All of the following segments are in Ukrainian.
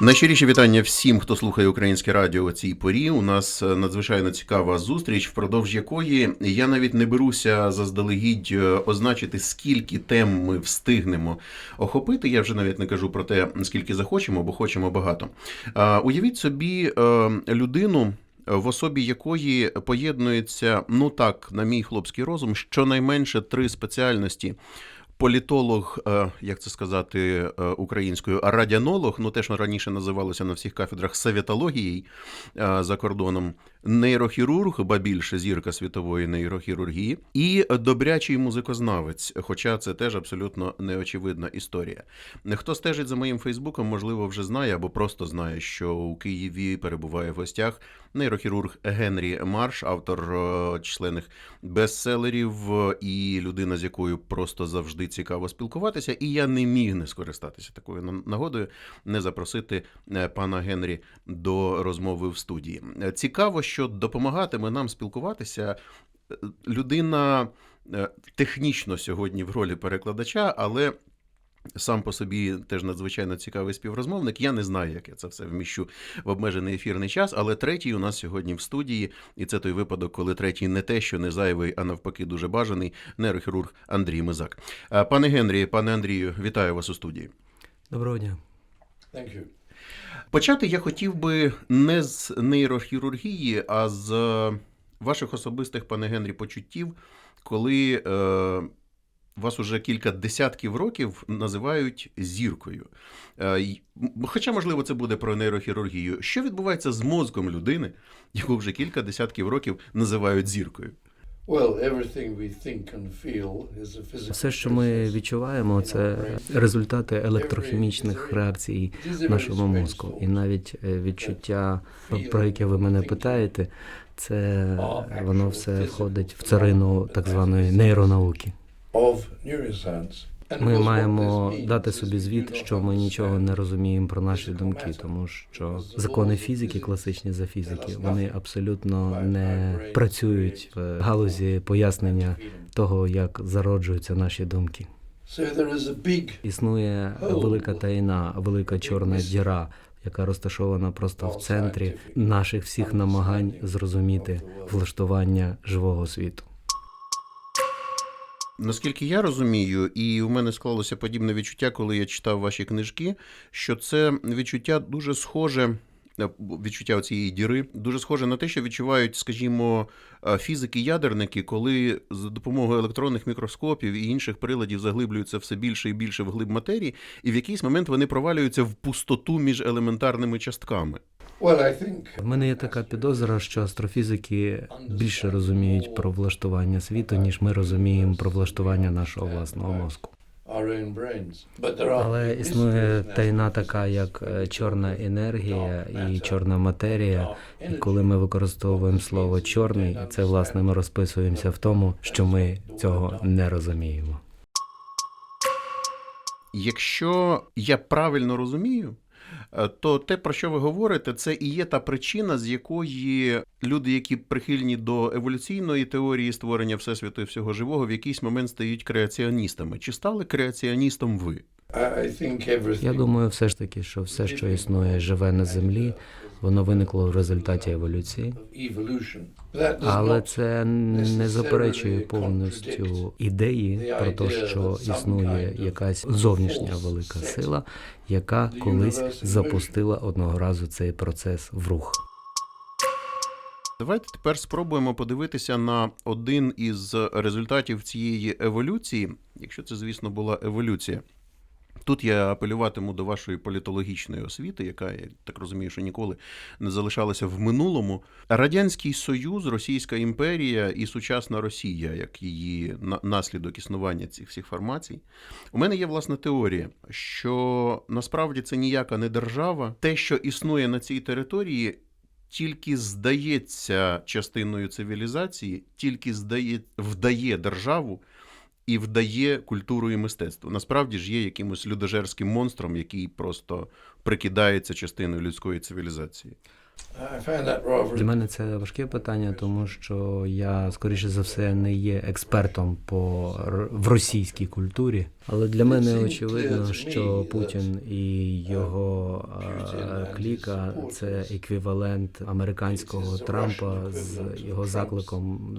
Найщиріші вітання всім, хто слухає українське радіо у цій порі. У нас е, надзвичайно цікава зустріч, впродовж якої я навіть не беруся заздалегідь е, означити, скільки тем ми встигнемо охопити. Я вже навіть не кажу про те, скільки захочемо, бо хочемо багато. Уявіть собі е, людину. В особі якої поєднується, ну так, на мій хлопський розум, щонайменше три спеціальності: політолог, е, як це сказати е, українською, а радянолог, ну те, раніше називалося на всіх кафедрах советологією е, за кордоном, нейрохірург, ба більше зірка світової нейрохірургії, і добрячий музикознавець. Хоча це теж абсолютно неочевидна історія. Хто стежить за моїм Фейсбуком, можливо, вже знає або просто знає, що у Києві перебуває в гостях нейрохірург Генрі Марш, автор численних бестселерів і людина, з якою просто завжди цікаво спілкуватися. І я не міг не скористатися такою на- нагодою, не запросити е, пана Генрі до розмови в студії. Цікаво, що допомагатиме нам спілкуватися е, людина е, технічно сьогодні в ролі перекладача, але. Сам по собі теж надзвичайно цікавий співрозмовник. Я не знаю, як я це все вміщу в обмежений ефірний час, але третій у нас сьогодні в студії, і це той випадок, коли третій не те, що не зайвий, а навпаки, дуже бажаний нейрохірург Андрій Мизак. Пане Генрі, пане Андрію, вітаю вас у студії. Доброго дня. Thank you. Почати я хотів би не з нейрохірургії, а з е, ваших особистих, пане Генрі, почуттів, коли е, вас уже кілька десятків років називають зіркою. Е, хоча, можливо, це буде про нейрохірургію. Що відбувається з мозком людини, яку вже кілька десятків років називають зіркою? Все, що ми відчуваємо, це результати електрохімічних реакцій нашого мозку. І навіть е, відчуття, про яке ви мене питаєте, це воно все входить в царину так званої нейронауки. Ми маємо дати собі звіт, що ми нічого не розуміємо про наші думки, тому що закони фізики, класичні за фізики, вони абсолютно не працюють в галузі пояснення того, як зароджуються наші думки. Існує велика таїна, велика чорна діра, яка розташована просто в центрі наших всіх намагань зрозуміти влаштування живого світу. Наскільки я розумію, і у мене склалося подібне відчуття, коли я читав ваші книжки, що це відчуття дуже схоже. Е, Відчуття цієї діри дуже схоже на те, що відчувають, скажімо, е, фізики-ядерники, коли за допомогою електронних мікроскопів і інших приладів заглиблюються все більше і більше в глиб матерії, і в якийсь момент вони провалюються в пустоту між елементарними частками. В мене є така підозра, що астрофізики більше розуміють про влаштування світу, ніж ми розуміємо про влаштування нашого власного мозку. Our own. But there are Але існує тайна така, як е, чорна енергія і чорна матерія. І коли ми використовуємо слово чорний, це власне ми розписуємося в тому, що ми цього не розуміємо. Якщо я правильно розумію, то те, про що ви говорите, це і є та причина, з якої люди, які прихильні до еволюційної теорії створення всесвіту і всього живого, в якийсь момент стають креаціоністами. Чи стали креаціоністом ви? Я думаю, все ж таки, що все, що існує, живе на землі, воно виникло в результаті еволюції, але це не заперечує повністю ідеї про те, що існує якась зовнішня велика сила, яка колись запустила одного разу цей процес в рух. Давайте тепер спробуємо подивитися на один із результатів цієї еволюції, якщо це, звісно, була еволюція. Тут я апелюватиму до вашої політологічної освіти, яка, я так розумію, що ніколи не залишалася в минулому. Радянський Союз, Російська імперія і сучасна Росія, як її на- наслідок існування цих всіх формацій. У мене є власна теорія, що насправді це ніяка не держава. Те, що існує на цій території, тільки здається частиною цивілізації, тільки здає, вдає державу і вдає культуру і мистецтво. Насправді ж є якимось людожерським монстром, який просто прикидається частиною людської цивілізації. Для мене це важке питання, тому що я, скоріше за все, не є експертом по в російській культурі. Але для мене очевидно, що Путін і його кліка це еквівалент американського Трампа з його закликом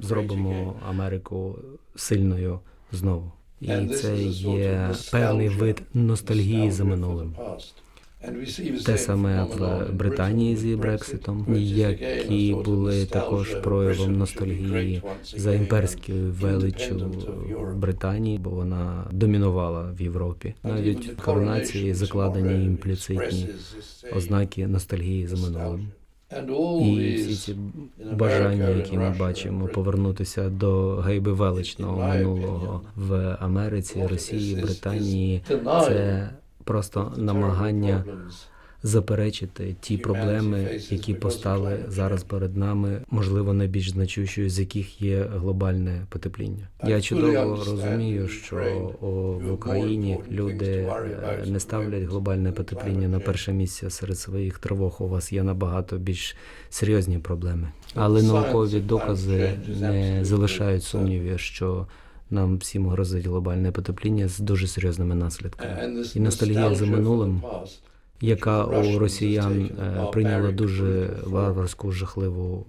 зробимо. Америку сильною знову. І це є певний вид ностальгії за минулим. Те саме в Британії зі Брекситом, які були також проявом ностальгії за імперською величчю. Британії, бо вона домінувала в Європі. Навіть в коронації закладені імпліцитні ознаки ностальгії за минулим. І всі ці бажання, які ми бачимо, повернутися до гейби величного минулого в Америці, Росії, Британії, це просто намагання заперечити ті проблеми, які постали зараз перед нами, можливо, найбільш значущою з яких є глобальне потепління. Я чудово розумію, що в Україні люди е, не ставлять глобальне потепління на перше місце серед своїх тривог. У вас є набагато більш серйозні проблеми, але наукові докази не залишають сумнівів, що нам всім грозить глобальне потепління з дуже серйозними наслідками. І ностальгія за минулим яка у росіян е, прийняла дуже варварську жахливу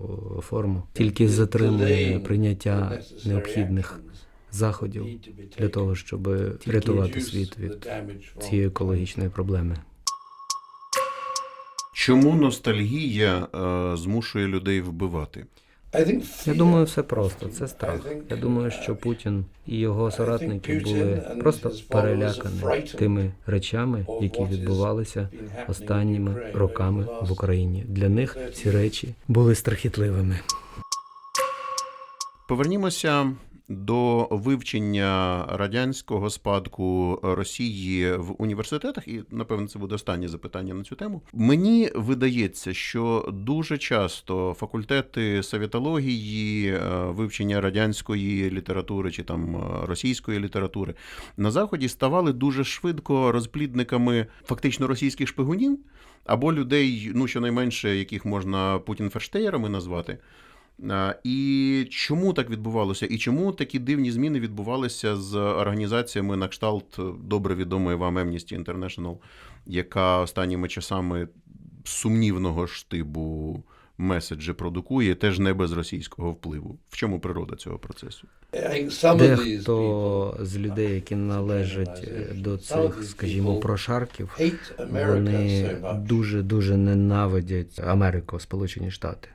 форму, тільки затримує прийняття необхідних заходів для того, щоб рятувати світ від цієї екологічної проблеми. Чому ностальгія е, змушує людей вбивати? Я думаю, все просто. Це страх. Я думаю, що Путін і його соратники були просто перелякані тими речами, які відбувалися останніми роками в Україні. Для них ці речі були страхітливими. Повернімося до вивчення радянського спадку Росії в університетах, і напевно це буде останнє запитання на цю тему. Мені видається, що дуже часто факультети совєтології, е, вивчення радянської літератури чи там е, російської літератури на заході ставали дуже швидко розплідниками фактично російських шпигунів або людей, ну щонайменше, яких можна путінферштеєрами назвати. І чому так відбувалося? І чому такі дивні зміни відбувалися з організаціями на кшталт добре відомої вам Amnesty International, яка останніми часами сумнівного штибу меседжі продукує, теж не без російського впливу. В чому природа цього процесу? Дехто з людей, які належать до цих, скажімо, прошарків, вони дуже дуже ненавидять Америку, Сполучені Штати.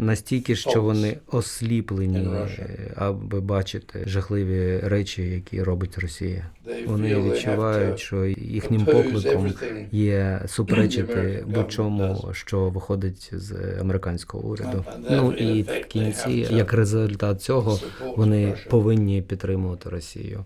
Настільки, що вони осліплені, е, аби бачити жахливі речі, які робить Росія. Вони відчувають, що їхнім покликом є суперечити будь-чому, що виходить з американського уряду. Ну і в кінці, як результат цього, вони повинні підтримувати Росію.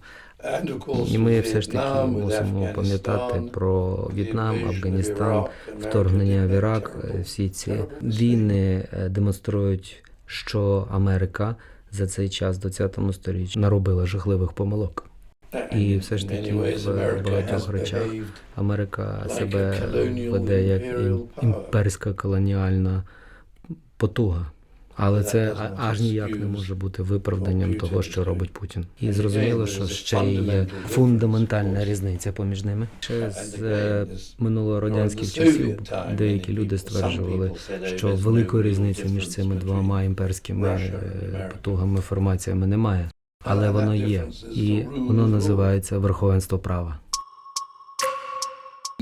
І ми все ж таки мусимо пам'ятати про В'єтнам, Афганістан, вторгнення в Ірак. Всі ці війни е, демонструють, що Америка за цей час, в 20 сторіччі, наробила жахливих помилок. І все ж таки в багатьох речах Америка себе веде як імперська колоніальна потуга. Але це аж ніяк не може бути виправданням того, що робить Путін. І зрозуміло, що ще є фундаментальна різниця поміж ними. Ще з е, минулорадянських часів деякі люди стверджували, що великої різниці між цими двома імперськими е, потугами формаціями немає. Але воно є, і воно називається верховенство права.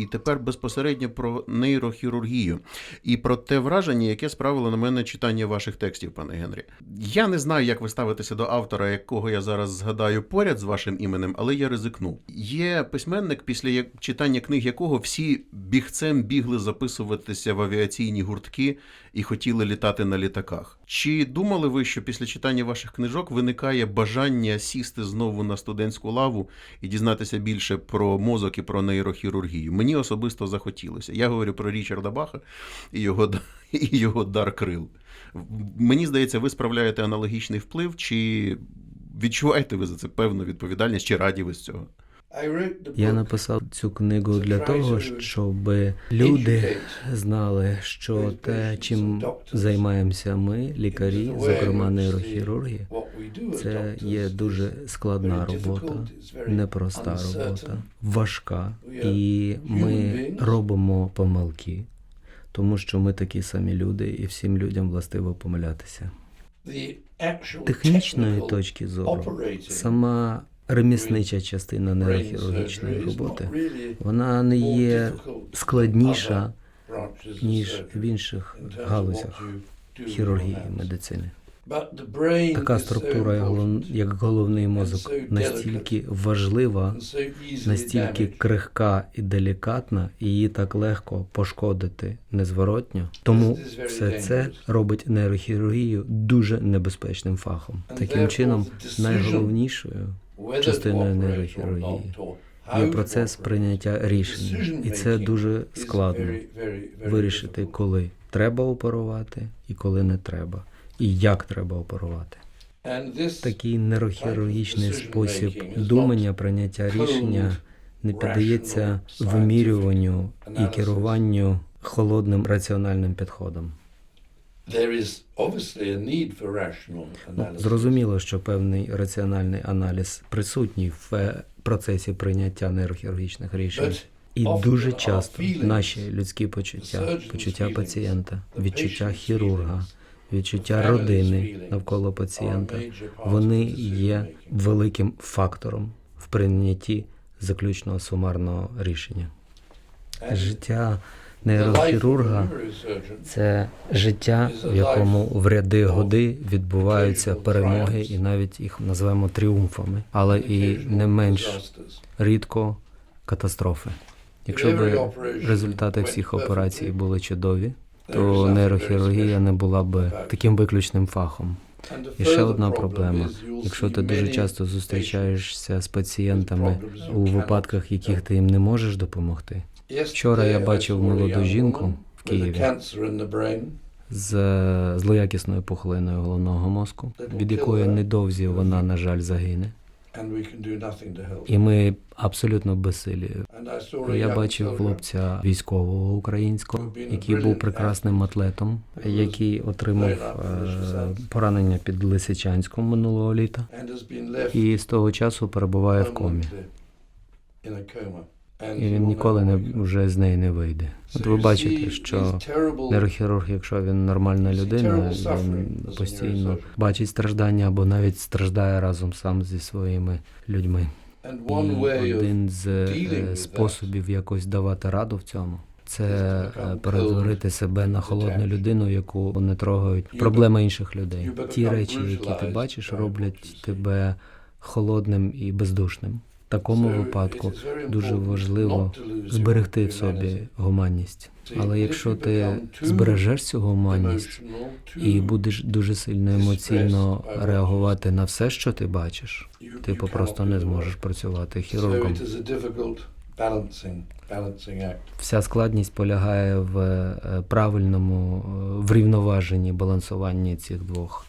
І тепер безпосередньо про нейрохірургію і про те враження, яке справило на мене читання ваших текстів, пане Генрі. Я не знаю, як ви ставитеся до автора, якого я зараз згадаю поряд з вашим іменем, але я ризикну. Є письменник, після читання книг якого всі бігцем бігли записуватися в авіаційні гуртки і хотіли літати на літаках. Чи думали ви, що після читання ваших книжок виникає бажання сісти знову на студентську лаву і дізнатися більше про мозок і про нейрохірургію? Мені особисто захотілося. Я говорю про Річарда Баха і його, і його дар крил. Мені здається, ви справляєте аналогічний вплив, чи відчуваєте ви за це певну відповідальність, чи раді ви з цього? Я написав цю книгу для того, щоб люди знали, що те, чим займаємося ми, лікарі, зокрема нейрохірурги, це є дуже складна робота, непроста робота, важка, і ми робимо помилки, тому що ми такі самі люди, і всім людям властиво помилятися. Технічної точки зору, сама реміснича частина нейрохірургічної роботи, вона не є складніша, ніж в інших галузях хірургії медицини. Така структура, як головний мозок, настільки важлива, настільки крихка і делікатна, і її так легко пошкодити незворотньо. Тому все це робить нейрохірургію дуже небезпечним фахом. Таким чином, найголовнішою частиною нейрохірургії є процес прийняття рішень, і це дуже складно вирішити, коли треба оперувати і коли не треба, і як треба оперувати. Такий нейрохірургічний спосіб думання, прийняття рішення не піддається вимірюванню і керуванню холодним раціональним підходом. Ну, зрозуміло, що певний раціональний аналіз присутній в е, процесі прийняття нейрохірургічних рішень. І дуже часто наші людські почуття, почуття пацієнта, відчуття хірурга, відчуття родини навколо пацієнта, вони є великим фактором в прийнятті заключного сумарного рішення. Життя нейрохірурга це життя, в якому в ряди годи відбуваються перемоги, і навіть їх називаємо тріумфами, але і не менш рідко катастрофи. Якщо б результати всіх операцій були чудові, то нейрохірургія не була б таким виключним фахом. І ще одна проблема. Якщо ти дуже часто зустрічаєшся з пацієнтами у випадках, яких ти їм не можеш допомогти. Вчора я бачив молоду жінку в Києві з злоякісною пухлиною головного мозку, від якої недовзі вона, на жаль, загине. І ми абсолютно безсилі. Я бачив хлопця військового українського, який був прекрасним атлетом, який отримав е, поранення під Лисичанськом минулого літа, і з того часу перебуває в комі. І він ніколи не вже з неї не вийде. От ви бачите, що нейрохірург, якщо він нормальна людина, він постійно бачить страждання або навіть страждає разом сам зі своїми людьми. І один з е, способів якось давати раду в цьому. Це е, перетворити себе на холодну людину, яку не трогають проблеми інших людей. Ті речі, які ти бачиш, роблять тебе холодним і бездушним. В такому випадку дуже важливо зберегти в собі гуманність. Але якщо ти збережеш цю гуманність і будеш дуже сильно емоційно реагувати на все, що ти бачиш, ти do не зможеш працювати хірургом. Вся складність полягає в е, правильному е, врівноваженні, балансуванні цих двох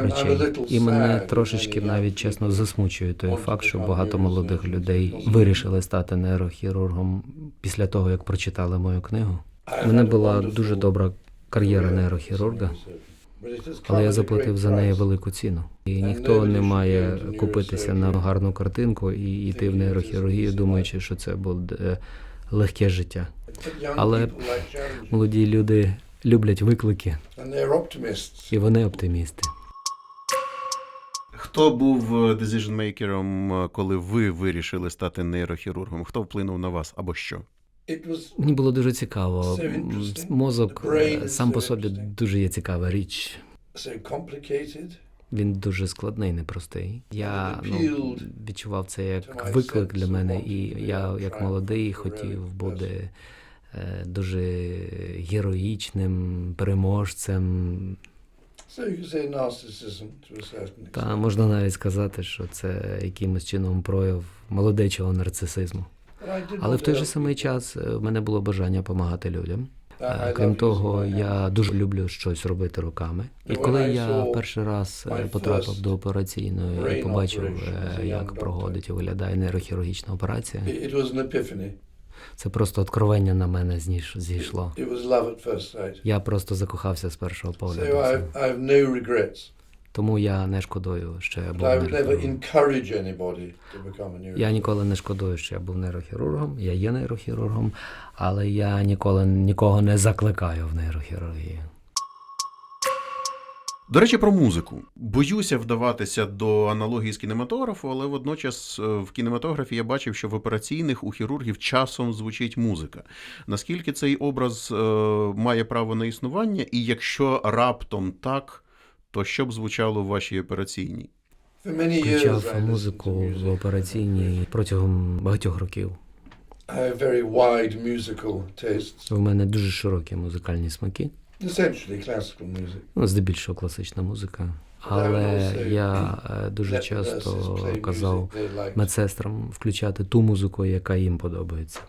речей. І мене трошечки навіть чесно засмучує той факт, що багато молодих людей вирішили стати нейрохірургом після того, як прочитали мою книгу. У мене була дуже добра кар'єра нейрохірурга, але я заплатив за неї велику ціну. І ніхто не має купитися на гарну картинку і йти в нейрохірургію, думаючи, що це буде легке життя. Але Молоді люди люблять виклики, і вони оптимісти. Хто був дезижн-мейкером, е, коли ви вирішили стати нейрохірургом? Хто вплинув на вас або що? Мені було дуже цікаво. Мозок е, сам по собі дуже є цікава річ. Він дуже складний, непростий. Я ну, відчував це як виклик для мене, і я, як молодий, хотів бути е, дуже героїчним переможцем. So you say narcissism to a certain extent. Та можна навіть сказати, що це якимось чином прояв молодечого нарцисизму. But I Але в той же самий час е, в мене було бажання допомагати людям. Е, Крім того, я дуже люблю щось робити руками. І коли я перший раз е, потрапив до операційної і побачив, е, як проходить і виглядає нейрохірургічна операція, It, it was an epiphany. Це просто откровення на мене зійшло. It was love at first sight. Я просто закохався з першого So. I. I have no regrets. Тому я не шкодую, що я був нейрохірургом. Я ніколи не шкодую, що я був нейрохірургом, я є нейрохірургом, але я ніколи нікого не закликаю в нейрохірургію. До речі, про музику. Боюся вдаватися до аналогії з кінематографу, але водночас е, в кінематографі я бачив, що в операційних у хірургів часом звучить музика. Наскільки цей образ е, має право на існування, і якщо раптом так, то що б звучало в вашій операційній? Включав музику в операційній протягом багатьох років. У мене дуже широкі музикальні смаки, essentially classical music. ну, здебільшого класична музика. Але я е, дуже часто казав медсестрам включати ту музику, яка їм подобається.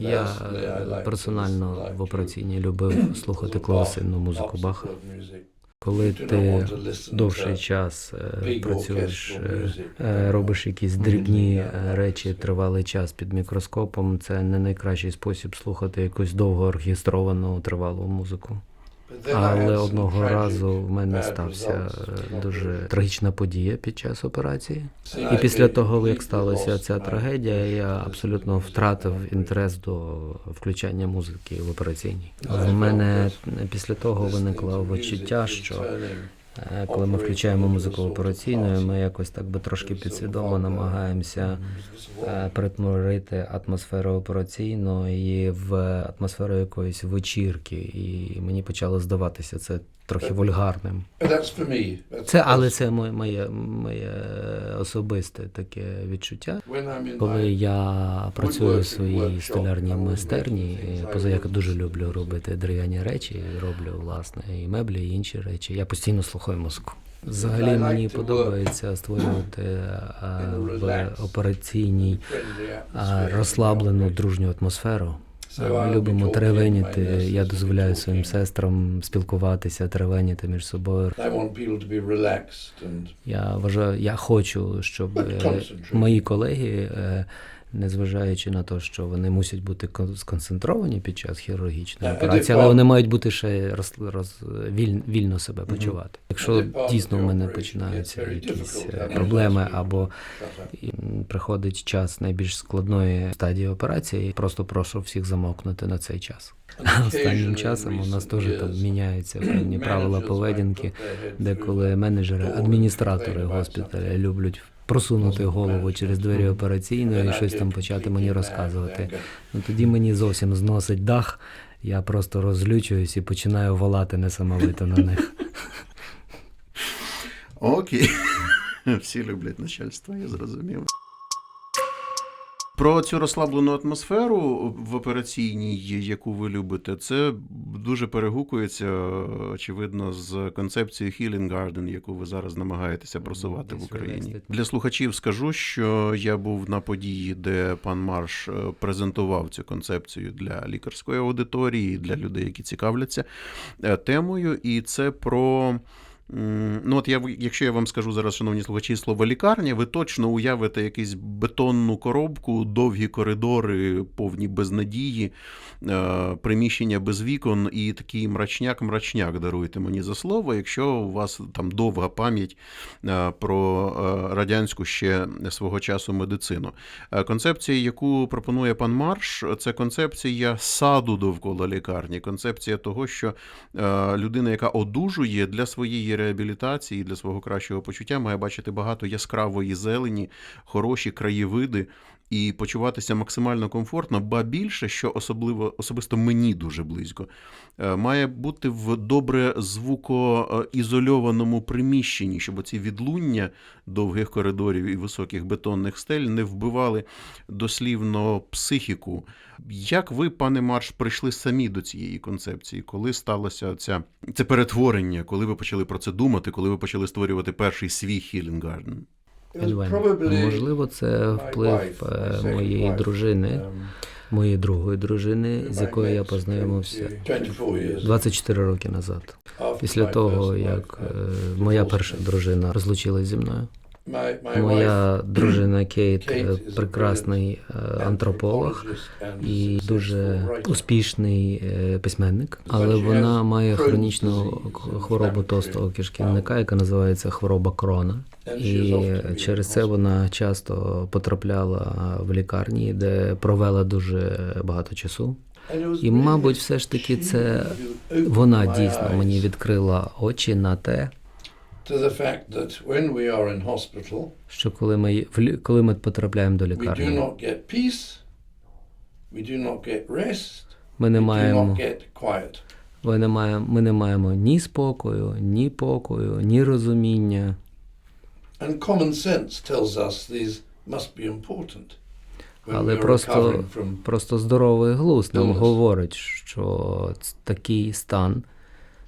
Я е, персонально в операційній любив слухати класичну музику Баха. Коли ти довший час е, працюєш, е, е, робиш якісь дрібні речі тривалий час під мікроскопом, це не найкращий спосіб слухати якусь довго оркестровану тривалу музику. Але одного разу в мене bad стався е, дуже трагічна подія під час операції. І після того, як сталася ця трагедія, я абсолютно втратив інтерес до включання музики в операційній. В мене після того виникло відчуття, що е, коли ми включаємо музику операційною, ми якось так би трошки підсвідомо намагаємося е, перетворити атмосферу операційної в атмосферу якоїсь вечірки, і мені почало здаватися це трохи вульгарним. Це, але це моє, моє, моє особисте таке відчуття. Коли я працюю в своїй столярній майстерні, поза як дуже люблю робити дерев'яні речі, роблю власне і меблі, і інші речі. Я постійно слухаю музику. Взагалі мені подобається створювати в операційній розслаблену дружню атмосферу. Ми любимо nurses Я дозволяю своїм сестрам спілкуватися, тревеніти між собою. Я вважаю, я хочу, щоб е, мої колеги, е, незважаючи на те, що вони мусять бути кон- сконцентровані під час хірургічної операції, але вони мають бути ще роз, роз, віль, вільно себе почувати. Якщо дійсно в мене починаються якісь е, проблеми або приходить час найбільш складної стадії операції, просто прошу всіх замовкнути на цей час. Останнім часом у нас теж там міняються певні правила поведінки. де коли менеджери, адміністратори госпіталя люблять просунути голову через двері операційної і щось там почати мені розказувати. Ну тоді мені зовсім зносить дах. Я просто розлючуюсь і починаю волати несамовито на них. Окей. Всі люблять начальство, я зрозумів. Про цю розслаблену атмосферу в операційній, яку ви любите, це дуже перегукується, очевидно, з концепцією Healing Garden, яку ви зараз намагаєтеся просувати в Україні. Для слухачів скажу, що я був на події, де пан Марш е, презентував цю концепцію для лікарської аудиторії, для людей, які цікавляться е, темою, і це про. Ну, от я, якщо я вам скажу зараз, шановні слухачі, слово лікарня, ви точно уявите якусь бетонну коробку, довгі коридори, повні безнадії, е, приміщення без вікон і такий мрачняк-мрачняк, даруйте мені за слово, якщо у вас там довга пам'ять е, про е, радянську ще свого часу медицину. Концепція, яку пропонує пан Марш, це концепція саду довкола лікарні, концепція того, що людина, яка одужує для своєї реабілітації, для свого кращого почуття, має бачити багато яскравої зелені, хороші краєвиди. І почуватися максимально комфортно, ба більше, що особливо особисто мені дуже близько, е, має бути в добре звукоізольованому приміщенні, щоб ці відлуння довгих коридорів і високих бетонних стель не вбивали дослівно психіку. Як ви, пане Марш, прийшли самі до цієї концепції? Коли сталося ця, це перетворення? Коли ви почали про це думати? Коли ви почали створювати перший свій Healing Probably Можливо, це вплив е, моєї дружини. um, моєї другої дружини, з якою я познайомився 24 years. 24 роки назад. Після того, як е, uh, моя перша дружина розлучилась зі мною. Моя дружина Кейт е, прекрасний е, антрополог і дуже успішний е, письменник, але вона має хронічну хворобу товстого кишківника, яка називається хвороба крона. І через це вона часто потрапляла в лікарні, де провела дуже багато часу. І, мабуть, все ж таки це вона дійсно мені відкрила очі на те, що коли ми коли ми потрапляємо до лікарні, ми не маємо ми не маємо, ми не маємо ні спокою, ні покою, ні розуміння. And common sense tells us these must be important. Але просто, просто здоровий глузд нам говорить, що такий стан,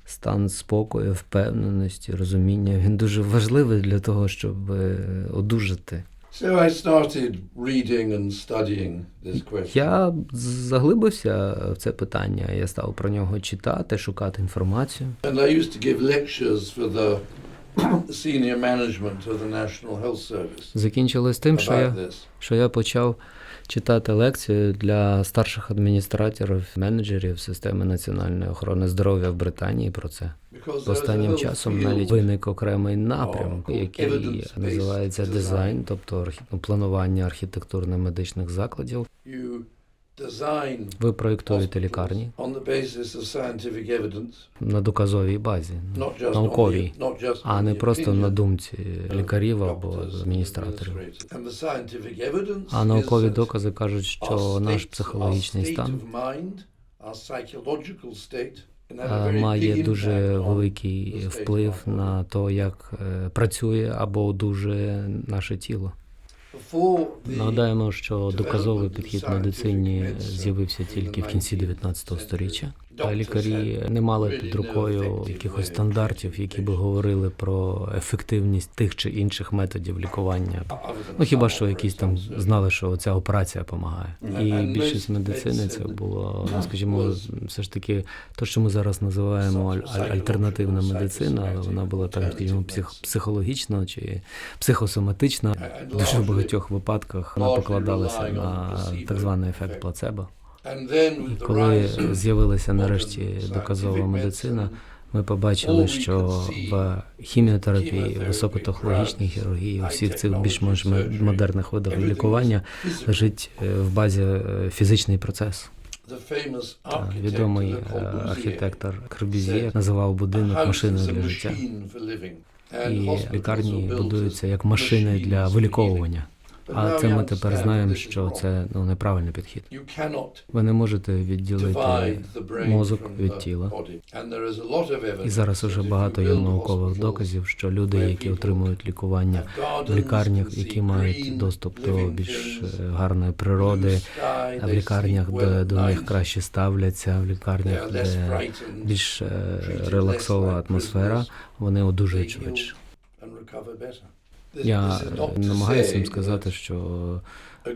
стан спокою, впевненості, розуміння, він дуже важливий для того, щоб е, одужати. So I started reading and studying this question. Я заглибився в це питання. Я став про нього читати, шукати інформацію. And I used to give lectures for the Закінчилось тим, що я, що я почав читати лекцію для старших адміністраторів, менеджерів системи національної охорони здоров'я в Британії про це. Останнім часом навіть виник окремий напрям, який називається дизайн, тобто ну, планування архітектурно-медичних закладів. Ви проєктуєте лікарні на доказовій базі, науковій, а не просто на думці лікарів або адміністраторів. А наукові докази кажуть, що наш психологічний стан має дуже великий вплив на те, як е, працює або одужує наше тіло. Нагадаємо, що доказовий підхід в медицині з'явився тільки в кінці 19th 19 століття. А Doctors лікарі не мали під рукою якихось стандартів, які би говорили про ефективність тих чи інших методів лікування. Ну хіба що якісь там знали, що ця операція допомагає. І більшість медицини це було, ну, скажімо, все ж таки, то, що ми зараз називаємо аль- аль- альтернативна медицина, але вона була так, скажімо, псих, психологічна чи психосоматична. Дуже В багатьох випадках вона покладалася на так званий ефект плацебо. Коли з'явилася нарешті доказова медицина, ми побачили, що в хіміотерапії, високотехнологічній хірургії, у всіх цих більш-менш ме- модерних видах лікування лежить е, в базі е, фізичний процес. Та Відомий е, архітектор Корбюзє називав будинок машиною для життя. І лікарні будуються як машини для виліковування. А це ми тепер знаємо, що це ну неправильний підхід. Ви не можете відділити мозок від тіла. І зараз уже багато є наукових доказів, що люди, які отримують лікування в лікарнях, які мають доступ до більш е, гарної природи, а в лікарнях, де до них краще ставляться, в лікарнях, де більш е, релаксова атмосфера, вони одужують швидше. Я е, намагаюся їм сказати, що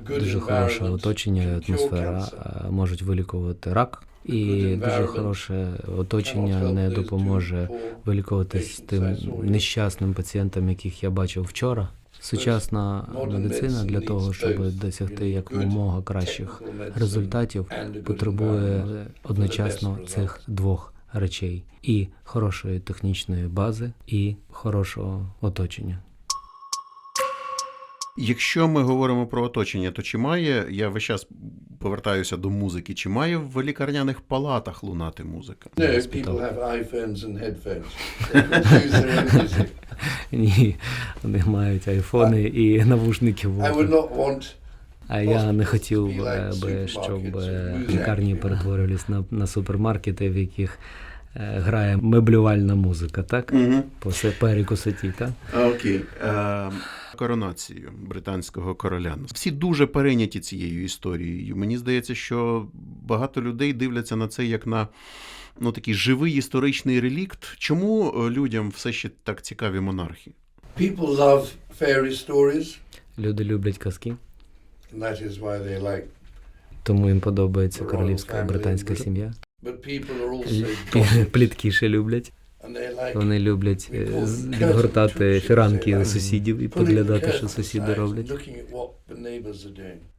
дуже хороше оточення, і атмосфера е, можуть вилікувати рак, і дуже хороше оточення не допоможе вилікуватись тим нещасним пацієнтам, яких я бачив вчора. Сучасна медицина для того, щоб досягти якомога кращих результатів, потребує одночасно цих двох речей: і хорошої технічної бази, і хорошого оточення. Якщо ми говоримо про оточення, то чи має, я весь час повертаюся до музики, чи має в лікарняних палатах лунати музика? No, people have iPhones and headphones. They can choose their own music. Ні, вони мають айфони і навушники want А я не хотів би, щоб е, лікарні перетворювались на, на супермаркети, в яких грає меблювальна музика, так? Угу. По все перекусоті, так? Окей. Е, коронацію британського короля. Всі дуже перейняті цією історією. Мені здається, що багато людей дивляться на це як на ну, такий живий історичний релікт. Чому е, людям все ще так цікаві монархи? people love fairy stories, Люди люблять казки. and that is why they like Тому їм подобається королівська британська сім'я. Пліткіше люблять. Вони люблять е, відгортати фіранки сусідів і поглядати, що сусіди роблять.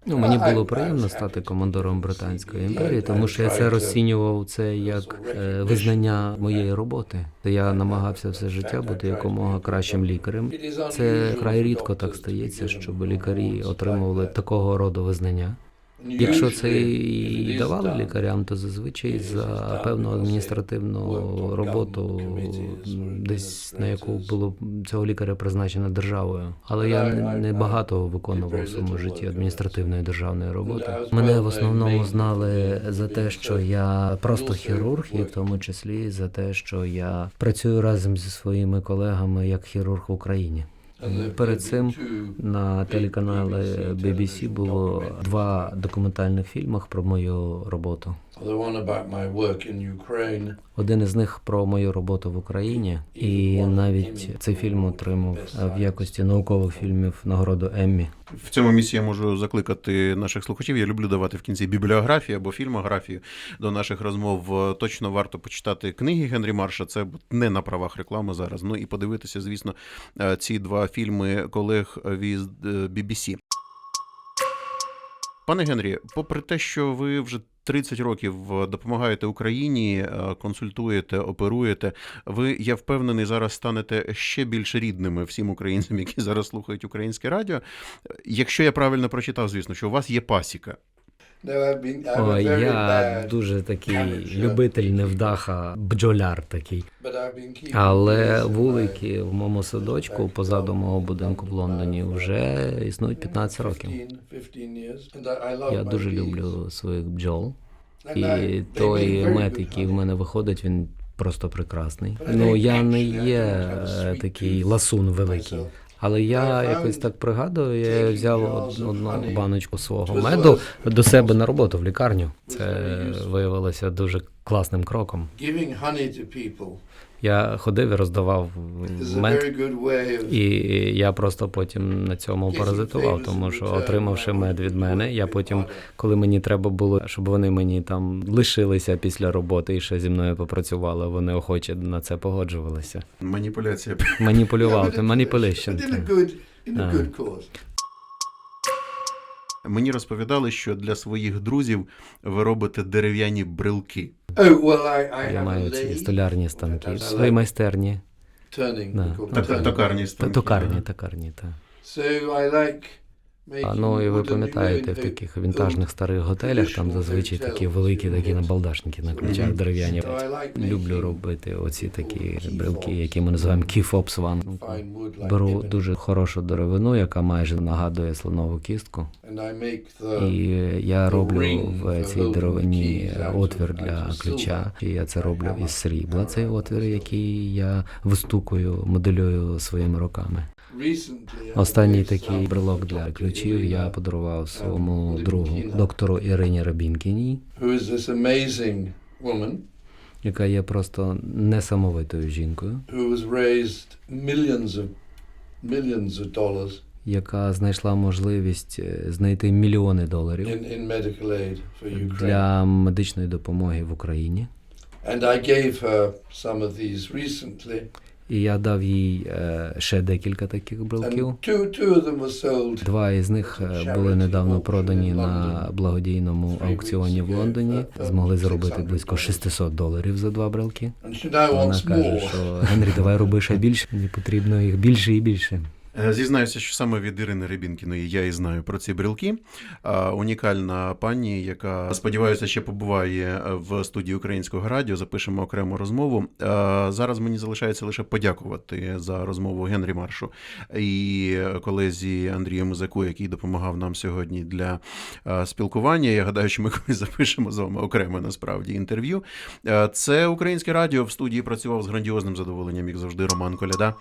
Ну, мені було приємно стати командором Британської імперії, тому що я це розцінював це як е, визнання моєї роботи. Я намагався все життя бути якомога кращим лікарем. Це край рідко так стається, щоб лікарі отримували такого роду визнання. Якщо це і давали лікарям, то зазвичай за певну адміністративну роботу, десь на яку було цього лікаря призначено державою. Але я не- не багато виконував в своєму житті адміністративної державної роботи. Мене в основному знали за те, що я просто хірург, і в тому числі за те, що я працюю разом зі своїми колегами як хірург в Україні. Перед цим На телеканалі BBC було два документальних фільмах про мою роботу. The one about my work in Ukraine. Один із них про мою роботу в Україні, і навіть цей фільм отримав е, в якості наукових фільмів нагороду Еммі. В цьому місці я можу закликати наших слухачів. Я люблю давати в кінці бібліографію або фільмографію до наших розмов. Е, Точно варто почитати книги Генрі Марша. Це не на правах реклами зараз. Ну і подивитися, звісно, е, ці два фільми колег від е, BBC. Пане Генрі, попри те, що ви вже 30 років е, допомагаєте Україні, е, консультуєте, оперуєте, ви, я впевнений, зараз станете ще більш рідними всім українцям, які зараз слухають українське радіо. Якщо я правильно прочитав, звісно, що у вас є пасіка. Very я дуже такий любитель невдаха, бджоляр такий. Але вулики в моєму садочку позаду мого будинку в Лондоні вже існують 15 років. 15, 15 years. And I, I love Я дуже люблю своїх бджол. І той мед, який в мене виходить, він просто прекрасний. Ну я не є такий ласун великий. Але я якось так пригадую, я взяв одну баночку свого меду до себе на роботу в лікарню. Це виявилося дуже класним кроком. Я ходив і роздавав мед. І я просто потім на цьому паразитував, тому що отримавши мед від мене, я потім, коли мені треба було, щоб вони мені там лишилися після роботи і ще зі мною попрацювали, вони охоче на це погоджувалися. Маніпуляція. Маніпулював, маніпулейшн. Мені розповідали, що для своїх друзів ви робите дерев'яні брелки. Oh well, I, I Я маю ці столярні станки в своїй майстерні. Да. токарні станки. токарні, токарні, так. А ну і ви пам'ятаєте, в таких вінтажних старих готелях там зазвичай такі великі такі набалдашники на ключах дерев'яні. Люблю робити оці такі брелки, які ми називаємо wood like Беру дуже хорошу деревину, яка майже нагадує слонову кістку. І я роблю в цій деревині отвір для ключа. І я це роблю із срібла. Цей отвір, який я вистукую, моделюю своїми руками. Останній такий брелок для ключів я подарував своєму другу, доктору Ірині Рабінкіній, who is this amazing woman яка є просто несамовитою жінкою, яка знайшла можливість е, знайти мільйони доларів для медичної допомоги в Україні. And I gave her some of these recently, І я дав їй е, ще декілька таких брелків. Два із них е, були недавно продані на благодійному аукціоні в Лондоні. Змогли заробити близько 600 доларів за два брелки. Вона каже, що Генрі, давай роби ще більше. Мені потрібно їх більше і більше. Е, Зізнаюся, що саме від Ірини Рибінкіної я і знаю про ці брелки. А, Унікальна пані, яка сподіваюся, ще побуває в студії українського радіо. Запишемо окрему розмову. Зараз мені залишається лише подякувати за розмову Генрі Маршу і колезі Андрію Музаку, який допомагав нам сьогодні для спілкування. Я гадаю, що ми колись запишемо з вами окремо насправді інтерв'ю. Е, Це українське радіо в студії працював з грандіозним задоволенням, як завжди, Роман Коляда.